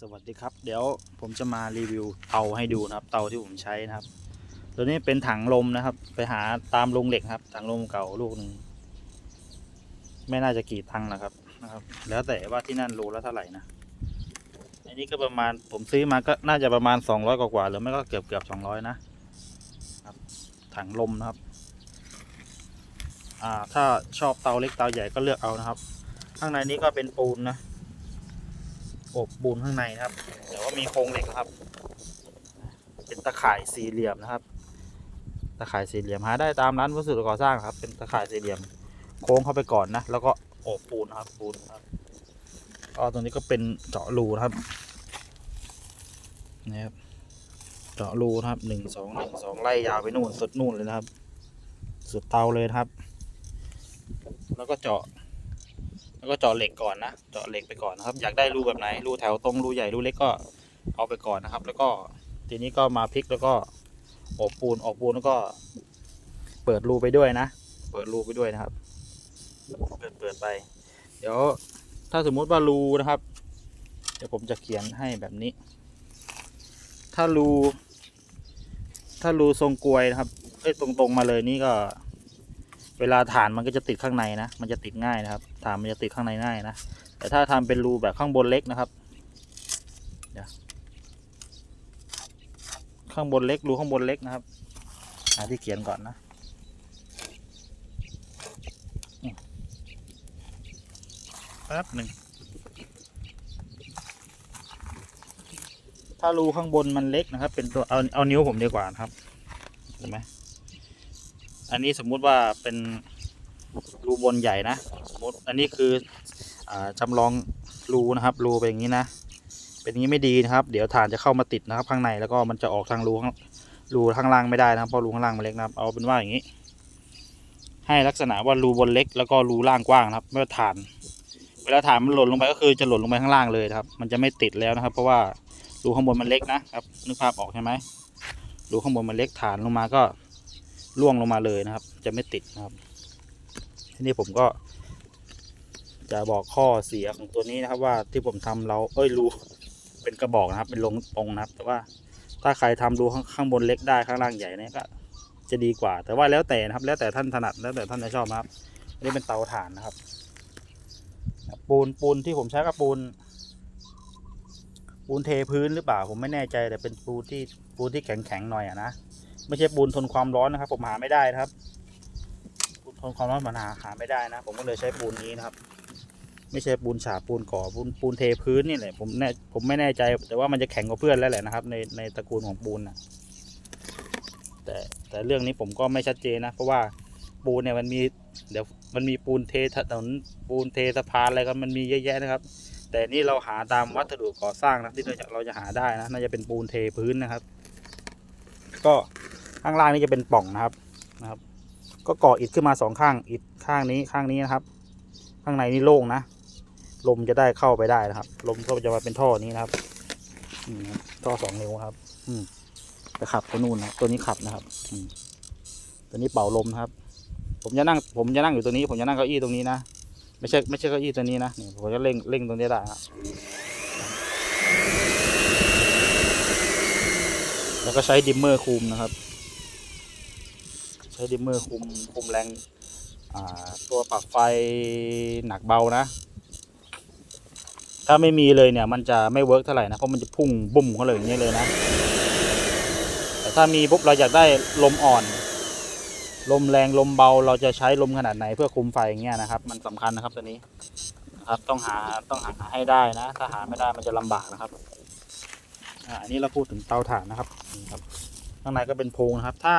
สวัสดีครับ เดี๋ยวผมจะมารีวิวเตาให้ดูนะครับ เตาที่ผมใช้นะครับ ตัวนี้เป็นถังลมนะครับ ไปหาตามโรงเหล็กครับ ถังลมเก่าลูกหนึ่งไม่น่าจะกี่ตังค์นะครับนะครับ แล้วแต่ว่าที่นั่นรูละเท่าไหร่นะอันนี้ก็ประมาณผมซื้อมาก็น่าจะประมาณสองร้อยกว่าหรือไม่ก็เกือบเกือบสองร้อยนะครับ ถังลมนะครับ อ่าถ้าชอบเตาเล็กเตาใหญ่ก็เลือกเอานะครับ ข้างในนี้ก็เป็นปูนนะ อบปูนข้างในนะครับแต่ว่ามีโครงเหล็กนะครับ เป็นตะข่ายสี่เหลี่ยมนะครับ ตะข่ายสี่เหลี่ยมหาได้ตามร้านวัสดุก่อสร้างครับ เป็นตะข่ายสี่เหลี่ยม โค้งเข้าไปก่อนนะ แล้วก็อบปูนครับปูนครับก็ตรงนี้ก็เป็นเจาะรูนะครับนี่ครับเจาะรูนะครับหนึ่งสองหนึ่งสองไล่ยาวไปนู่นสุดนู่นเลยนะครับ สุดเตาเลยนะครับ แล้วก็เจาะ แล้วก็เจาะเหล็กก่อนนะเจาะเหล็กไปก่อนนะครับ อยากได้รูแบบไหนรูแถวตรงรูใหญ่รูเล็กก็เอาไปก่อนนะครับ แล้วก็ทีนี้ก็มาพลิกแล้วก็อบปูนออกปูนแล้วก็ เปิดรูไปด้วยนะ เปิดรูไปด้วยนะครับ เปิดเปิดไป เดี๋ยวถ้าสมมุติว่ารูนะครับ เดี๋ยวผมจะเขียนให้แบบนี้ ถ้ารูถ้ารูทรงกลวยนะครับเอ้ยตรงๆมาเลยนี่ก็ เวลาฐานมันก็จะติดข้างในนะ มันจะติดง่ายนะครับ ฐานมันจะติดข้างในง่ายนะ แต่ถ้าทำเป็นรูแบบข้างบนเล็กนะครับเดี๋ยวข้างบนเล็กรูข้างบนเล็กนะครับหาที่เขียนก่อนนะอืมแป๊บหนึ่ง ถ้ารูข้างบนมันเล็กนะครับ เป็นตัวเอาเอานิ้วผมดีกว่านะครับเห็นไหม อันนี้สมมุติว่าเป็นรูบนใหญ่นะสมมติอันนี้คืออาจำลองรูนะครับรูเป็นอย่างนี้นะ เป็นอย่างนี้ไม่ดีนะครับ เดี๋ยวฐานจะเข้ามาติดนะครับข้างในแล้วก็มันจะออกทางรูข้างรูข้างล่างไม่ได้นะเพราะรูข้างล่างมันเล็กนะครับเอาเป็นว่าอย่างนี้ ให้ลักษณะว่ารูบนเล็ก แล้วก็รูล่างกว้างนะครับไม่ว่าฐาน เวลาฐานมันหล่นลงไปก็คือจะหล่นลงไปข้างล่างเลยครับ มันจะไม่ติดแล้วนะครับ เพราะว่ารูข้างบนมันเล็กนะครับนึกภาพออกใช่ไหมรูข้างบนมันเล็กฐานลงมาก็ ล่วงลงมาเลยนะครับ จะไม่ติดนะครับ ทีนี้ผมก็ จะบอกข้อเสียของตัวนี้นะครับ ว่าที่ผมทำเราเอ้ยรูเป็นกระบอกนะครับ เป็นลงตรงนะครับ แต่ว่าถ้าใครทำรูข้างข้างบนเล็กได้ข้างล่างใหญ่เนี่ยก็จะดีกว่า แต่ว่าแล้วแต่นะครับ แล้วแต่ท่านถนัดแล้วแต่ท่านจะชอบนะครับอันนี้เป็นเตาถ่านนะครับ ปูนปูนที่ผมใช้ก็ปูน ปูนเทพื้นหรือเปล่าผมไม่แน่ใจแต่เป็นปูนที่ปูนที่แข็งแข็งๆหน่อยอะนะ ไม่ใช่ปูนทนความร้อนนะครับ ผมหาไม่ได้นะครับปูนทนความร้อนมันหาหาไม่ได้นะ ผมก็เลยใช้ปูนนี้นะครับ ไม่ใช่ปูนฉาบปูนก่อปูนปูนเทพื้นนี่แหละผมแน่ผมไม่แน่ใจ แต่ว่ามันจะแข็งกว่าเพื่อนแล้วแหละนะครับ ในในตระกูลของปูนนะแต่แต่เรื่องนี้ผมก็ไม่ชัดเจนนะ เพราะว่าปูนเนี่ยมันมีเดี๋ยวมันมีปูนเทถนนปูนเทสะพานอะไรกันมันมีเยอะแยะนะครับ แต่นี่เราหาตามวัสดุก่อสร้างนะที่เราจะเราจะหาได้นะน่าจะเป็นปูนเทพื้นนะครับ ก็ ข้างล่างนี่จะเป็นป่องนะครับนะครับ ก็ก่ออิฐขึ้นมาสองข้างอิฐข้างนี้ข้างนี้นะครับ ข้างในนี่โล่งนะลมจะได้เข้าไปได้นะครับ ลมก็จะมาเป็นท่อนี้นะครับท่อสองนิ้วครับ อืมไปขับตัวนู่นนะตัวนี้ขับนะครับ อืมตัวนี้เป่าลมนะครับ ผมจะนั่ง ผมจะนั่งอยู่ตัวนี้ ผมจะนั่งเก้าอี้ตรงนี้นะไม่ใช่ไม่ใช่เก้าอี้ตัวนี้นะนี่ผมจะเร่งเร่งตรงนี้ได้ครับแล้วก็ใช้ดิมเมอร์คุมนะครับ ใช้ดิมเมอร์คุมคุมแรงตัวปรับไฟหนักเบานะ ถ้าไม่มีเลยเนี่ย มันจะไม่เวิร์กเท่าไหร่นะ เพราะมันจะพุ่งบุ่มเขาเลยอย่างนี้เลยนะ แต่ถ้ามีปุ๊บเราอยากได้ลมอ่อน ลมแรงลมเบาเราจะใช้ลมขนาดไหนเพื่อคุมไฟอย่างเงี้ยนะครับ มันสำคัญนะครับตัวนี้นะครับต้องหาต้องหาให้ได้นะ ถ้าหาไม่ได้มันจะลำบากนะครับอ่าอันนี้เราพูดถึงเตาถ่านนะครับนี่ครับ ข้างในก็เป็นโพรงนะครับ ถ้า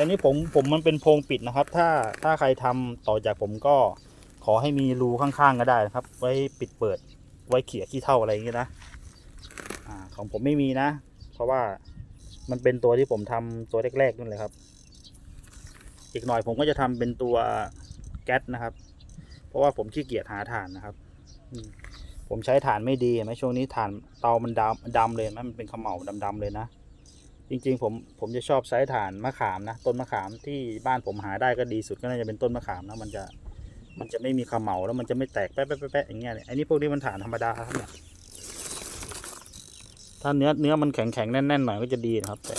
อันนี้ผมผมมันเป็นโพรงปิดนะครับ ถ้าถ้าใครทำต่อจากผมก็ขอให้มีรูข้างๆก็ได้นะครับ ไว้ปิดเปิดไว้เขี่ยขี้เท่าอะไรอย่างเงี้ยนะอ่าของผมไม่มีนะ เพราะว่ามันเป็นตัวที่ผมทำตัวแรกๆนั่นเลยครับ อีกหน่อยผมก็จะทำเป็นตัวแก๊สนะครับ เพราะว่าผมขี้เกียจหาถ่านนะครับผมใช้ถ่านไม่ดีนไหมช่วงนี้ถ่านเตามันดำดำเลยนไหมมันเป็นขมเหลาดำๆเลยนะ จริงๆผมผมจะชอบใช้ถ่านมะขามนะต้นมะขามที่บ้านผมหาได้ก็ดีสุดก็น่าจะเป็นต้นมะขามนะมันจะมันจะไม่มีขมเหลาแล้วมันจะไม่แตกแป๊ะแป๊ะแป๊ะอย่างเงี้ยเนี่ยอันนี้พวกนี้มันถ่านธรรมดาครับเนี่ยถ้าเนื้อเนื้อมันแข็งแข็งๆแน่นๆหน่อยก็จะดีนะครับ แต่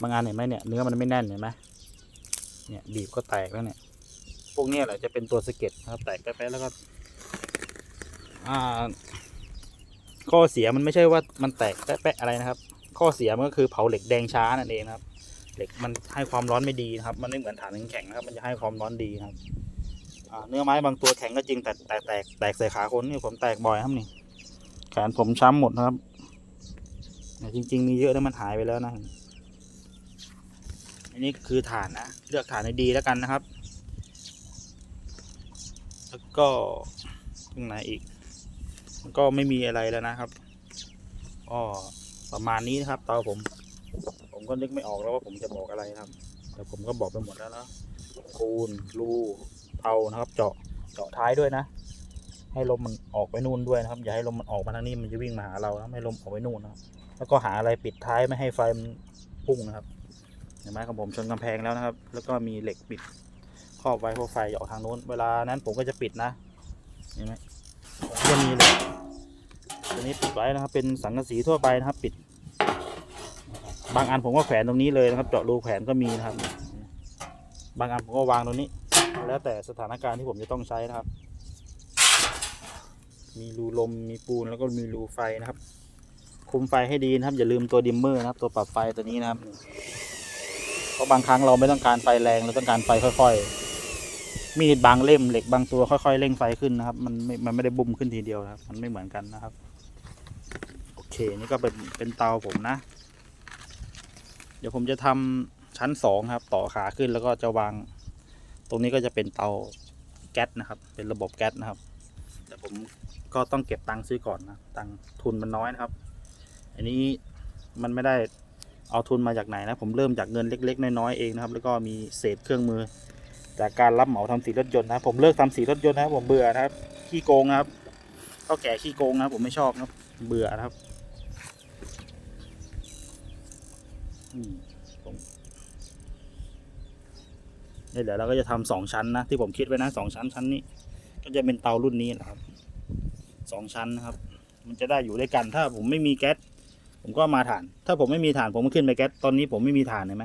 บางอันเห็นไหมเนี่ยเนื้อมันไม่แน่นเห็นไหมเนี่ยบีบก็แตกแล้วเนี่ย พวกนี้แหละจะเป็นตัวสะเก็ดนะครับ แตกแป๊ะๆแล้วก็อ่าข้อเสียมันไม่ใช่ว่ามันแตกแป๊ะๆอะไรนะครับ ข้อเสียมันก็คือเผาเหล็กแดงช้านั่นเองครับ เหล็กมันให้ความร้อนไม่ดีนะครับ มันไม่เหมือนฐานแข็งนะครับ มันจะให้ความร้อนดีครับเนื้อไม้บางตัวแข็งก็จริงแต่แตกแตกแตกใส่ขาคนนี่ผมแตกบ่อยครับนี่แขนผมช้ำหมดนะครับจริง ๆ มีเยอะแล้วมันหายไปแล้วนะอันนี้คือฐานนะเลือกฐานให้ดีแล้วกันนะครับ แล้วก็ตรงไหนอีกก็ไม่มีอะไรแล้วนะครับก็ ประมาณนี้นะครับเตาผม ผมก็นึกไม่ออกแล้วว่าผมจะบอกอะไรนะครับ แต่ผมก็บอกไปหมดแล้วนะปูนรูเตานะครับ เจาะเจาะท้ายด้วยนะ ให้ลมมันออกไปนู่นด้วยนะครับ อย่าให้ลมมันออกมาทางนี้มันจะวิ่งมาหาเรานะไม่ให้ลมออกไปนู่นนะแล้วก็หาอะไรปิดท้ายไม่ให้ไฟมันพุ่งนะครับเห็นไหมของผมชนกำแพงแล้วนะครับ แล้วก็มีเหล็กปิดครอบไว้เพราะไฟจะออกทางนู้น เวลานั้นผมก็จะปิดนะ เห็นไหมผมจะมีเหล็ก ตัวนี้ปิดไว้นะครับ เป็นสังกะสีทั่วไปนะครับ ปิด บางอันผมก็แขวนตรงนี้เลยนะครับ เจาะรูแขวนก็มีนะครับ บางอันผมก็วางตรงนี้ แล้วแต่สถานการณ์ที่ผมจะต้องใช้นะครับ มีรูลมมีปูนแล้วก็มีรูไฟนะครับ คุมไฟให้ดีนะครับ อย่าลืมตัวดิมเมอร์นะครับ ตัวปรับไฟตัวนี้นะครับเพราะบางครั้งเราไม่ต้องการไฟแรงเราต้องการไฟค่อย ๆมีดบางเล่มเหล็กบางตัวค่อยๆเร่งไฟขึ้นนะครับ มันไม่มันไม่ได้บุ่มขึ้นทีเดียวนะครับ มันไม่เหมือนกันนะครับ เคนี่ก็เป็นเป็นเตาผมนะ เดี๋ยวผมจะทำชั้นสองครับ ต่อขาขึ้นแล้วก็จะวาง ตรงนี้ก็จะเป็นเตาแก๊สนะครับ เป็นระบบแก๊สนะครับ แต่ผมก็ต้องเก็บตังค์ซื้อก่อนนะตังค์ทุนมันน้อยนะครับ อันนี้มันไม่ได้เอาทุนมาจากไหนนะ ผมเริ่มจากเงินเล็ก ๆ น้อยๆเองนะครับ แล้วก็มีเศษเครื่องมือ จากการรับเหมาทำสีรถยนต์นะ ผมเลิกทำสีรถยนต์นะผมเบื่อนะครับขี้โกงนะครับเท่าแก่ขี้โกงนะครับผมไม่ชอบนะเบื่อนะครับอืมผม เนี่ยเดี๋ยวเราก็จะทำสองชั้นนะที่ผมคิดไว้นะสองชั้นชั้นนี้ ก็จะเป็นเตารุ่นนี้แหละครับสองชั้นนะครับ มันจะได้อยู่ด้วยกันถ้าผมไม่มีแก๊สผมก็มาถ่าน ถ้าผมไม่มีถ่านผมก็ขึ้นไปแก๊สตอนนี้ผมไม่มีถ่านเห็นไหม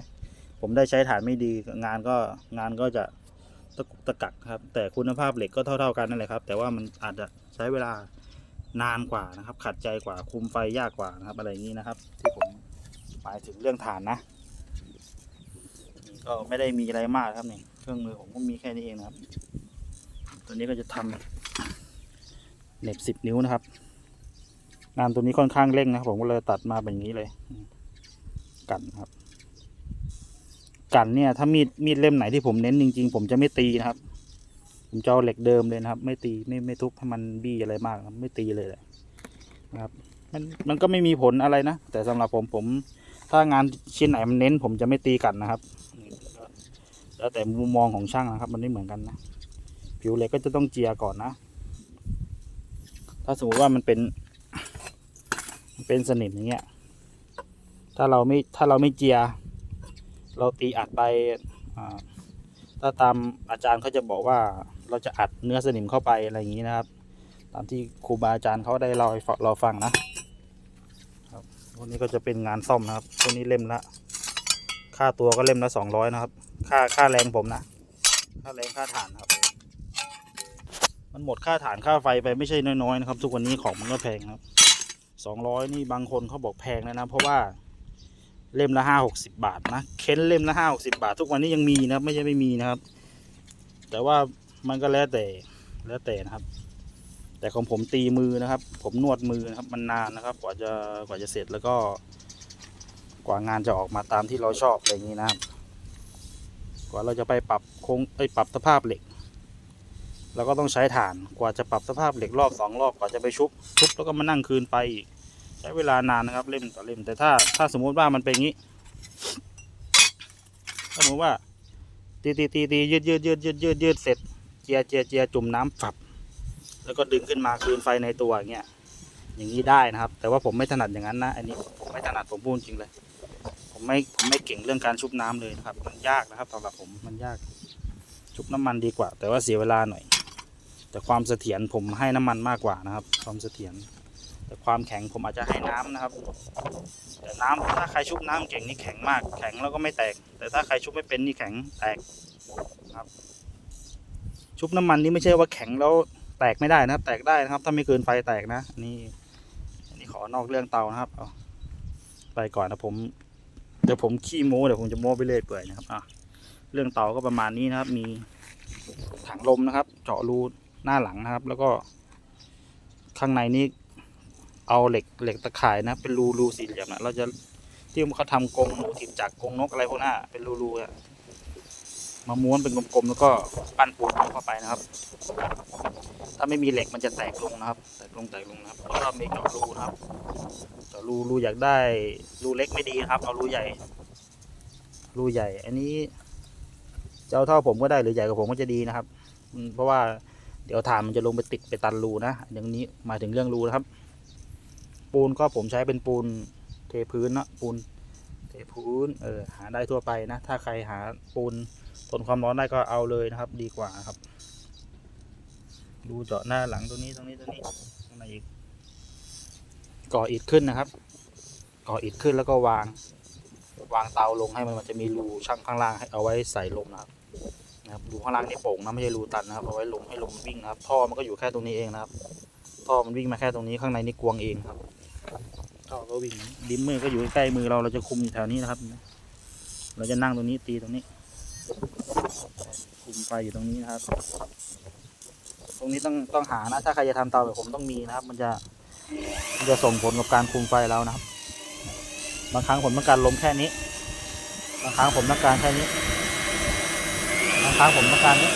ผมได้ใช้ถ่านไม่ดีงานก็งานก็จะตะกุกตะกักครับ แต่คุณภาพเหล็กก็เท่า ๆกันนั่นแหละครับ แต่ว่ามันอาจจะใช้เวลานานกว่านะครับ ขัดใจกว่าคุมไฟยากกว่านะครับ อะไรอย่างนี้นะครับ ที่ผม มายถึงเรื่องถ่านนะก็ไม่ได้มีอะไรมากครับนี่เครื่องมือผมก็มีแค่นี้เองนะครับ ตัวนี้ก็จะทำเน็บสิบนิ้วนะครับงานตัวนี้ค่อนข้างเร่งนะครับผมก็เลยตัดมาแบบนี้เลย กันครับ กันเนี่ย ถ้ามีดมีดเล่มไหนที่ผมเน้นจริง ๆ ผมจะไม่ตีนะครับ ผมจะเอาเหล็กเดิมเลยนะครับ ไม่ตีไม่ไม่ทุบให้มันบี้อะไรมากไม่ตีเลยแหละนะครับ มันมันก็ไม่มีผลอะไรนะแต่สำหรับผมผม ถ้างานชิ้นไหนมันเน้นผมจะไม่ตีกันนะครับ แล้วแต่มุมมองของช่างนะครับ มันไม่เหมือนกันนะ ผิวเหล็กก็จะต้องเจียก่อนนะ ถ้าสมมติว่ามันเป็นเป็นสนิมอย่างเงี้ย ถ้าเราไม่ถ้าเราไม่เจีย เราตีอัดไปถ้าตามอาจารย์เขาจะบอกว่าเราจะอัดเนื้อสนิมเข้าไปอะไรอย่างนี้นะครับ ตามที่ครูบาอาจารย์เขาได้เล่าให้เราฟังนะ ครัวนี้ก็จะเป็นงานซ่อมนะครับพวนี้เล่มละ ค่าตัวก็เล่มละสองร้อยนะครับ ค่าค่าแรงผมนะ ค่าแรงค่าถ่านครับ มันหมดค่าฐานค่าไฟไปไม่ใช่น้อยๆนะครับ ทุกวันนี้ของมันก็แพงครับสองร้อยนี่บางคนเขาบอกแพงแล้วนะ เพราะว่าเล่มละห้าหกสิบาทนะ เค้นเล่มละห้าหกสิบาท ทุกวันนี้ยังมีนะครับ ไม่ใช่ไม่มีนะครับ แต่ว่ามันก็แล้วแต่แล้วแต่นะครับ แต่ของผมตีมือนะครับ ผมนวดมือนะครับ มันนานนะครับ กว่าจะกว่าจะเสร็จแล้วก็ กว่างานจะออกมาตามที่เราชอบอะไรอย่างนี้นะครับ กว่าเราจะไปปรับโครงไปปรับสภาพเหล็กเราก็ต้องใช้ถ่านกว่าจะปรับสภาพเหล็กรอบสองรอบกว่าจะไปชุบชุบแล้วก็มานั่งคืนไปอีกใช้เวลานานนะครับ เล่มต่อเล่มแต่ถ้าถ้าสมมุติว่ามันเป็นงี้สมมติว่าตีตีตีตียืดยืดยืดยืดยืดยืดเสร็จเจียเจียเจียจุ่มน้ำฝับ แล้วก็ดึงขึ้นมาคืนไฟในตัวอย่างเงี้ยอย่างนี้ได้นะครับ แต่ว่าผมไม่ถนัดอย่างนั้นนะอันนี้ผมไม่ถนัดผมพูดจริงเลย ผมไม่ผมไม่เก่งเรื่องการชุบน้ำเลยนะครับ มันยากนะครับสำหรับผมมันยากชุบน้ำมันดีกว่า แต่ว่าเสียเวลาหน่อย แต่ความเสถียรผมให้น้ำมันมากกว่านะครับ ความเสถียรแต่ความแข็งผมอาจจะให้น้ำนะครับ แต่น้ำถ้าใครชุบน้ำเก่งนี่แข็งมาก แข็งแล้วก็ไม่แตก แต่ถ้าใครชุบไม่เป็นนี่แข็งแตกครับ ชุบน้ำมันนี่ไม่ใช่ว่าแข็งแล้ว แตกไม่ได้นะครับ แตกได้นะครับ ถ้าไม่เกินไฟแตกนะนี่อันนี้ขอนอกเรื่องเตานะครับเอาไปก่อนนะผมเดี๋ยวผมขี้โม้เดี๋ยวผมจะโม้ไปเรื่อยเปื่อยนะครับอะเรื่องเตาก็ประมาณนี้นะครับ มีถังลมนะครับ เจาะรูหน้าหลังนะครับ แล้วก็ข้างในนี้เอาเหล็กเหล็กตะข่ายนะ เป็นรูรูสี่เหลี่ยมนะเราจะที่เขาทำกรงหนูถิ่นจากกรงนกอะไรพวกนั้นเป็นรูรูอะ มาม้วนเป็นกลมๆแล้วก็ปั้นปูนเข้าไปนะครับ ถ้าไม่มีเหล็กมันจะแตกลงนะครับ แตกลงแตกลงนะครับแล้วก็มีเจาะรูนะครับเจาะรูรูอยากได้รูเล็กไม่ดีนะครับ เอารูใหญ่ รูใหญ่ อันนี้จะเอาเท่าผมก็ได้หรือใหญ่กว่าผมก็จะดีนะครับเพราะว่าเดี๋ยวถ่านมันจะลงไปติดไปตันรูนะอย่างนี้หมายถึงเรื่องรูนะครับ ปูนก็ผมใช้เป็นปูนเทพื้นนะปูนเทพื้นเออหาได้ทั่วไปนะ ถ้าใครหาปูน ทนความร้อนได้ก็เอาเลยนะครับ ดีกว่าครับ ดูเจาะหน้าหลังตรงนี้ตรงนี้ตรงนี้ข้างในอีก ก่ออิฐขึ้นนะครับ ก่ออิฐขึ้นแล้วก็วาง วางเตาลงให้มันมันจะมีรูช่างข้างล่างให้เอาไว้ใส่ลมนะครับนะครับรูข้างล่างนี่โป่งนะไม่ใช่รูตันนะครับเอาไว้ลมให้ลมวิ่งนะครับ ท่อมันก็อยู่แค่ตรงนี้เองนะครับ ท่อมันวิ่งมาแค่ตรงนี้ข้างในนี่กวงเองครับท่อก็วิ่งดิมมือก็อยู่ใกล้มือเราเราจะคุมอยู่แถวนี้นะครับ เราจะนั่งตรงนี้ตีตรงนี้ คุมไฟอยู่ตรงนี้นะครับ ตรงนี้ต้องต้องหานะ ถ้าใครจะทำเตาแบบผมต้องมีนะครับ มันจะมันจะส่งผลกับการคุมไฟเรานะครับ บางครั้งผมต้องการลมแค่นี้ บางครั้งผมต้องการแค่นี้ บางครั้งผมต้องการนี้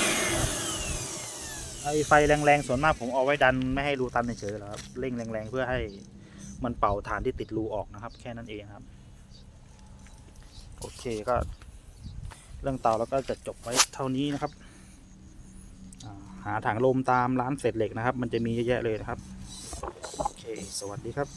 ไอไฟแรงๆส่วนมากผมเอาไว้ดันไม่ให้รูตันเฉยๆหรอครับเร่งแรงๆเพื่อให้มันเป่าฐานที่ติดรูออกนะครับ แค่นั้นเองครับ โอเคก็ เรื่องเตาแล้วก็จะจบไว้เท่านี้นะครับหาถังลมตามร้านเศษเหล็กนะครับ มันจะมีเยอะแยะเลยนะครับ โอเค สวัสดีครับ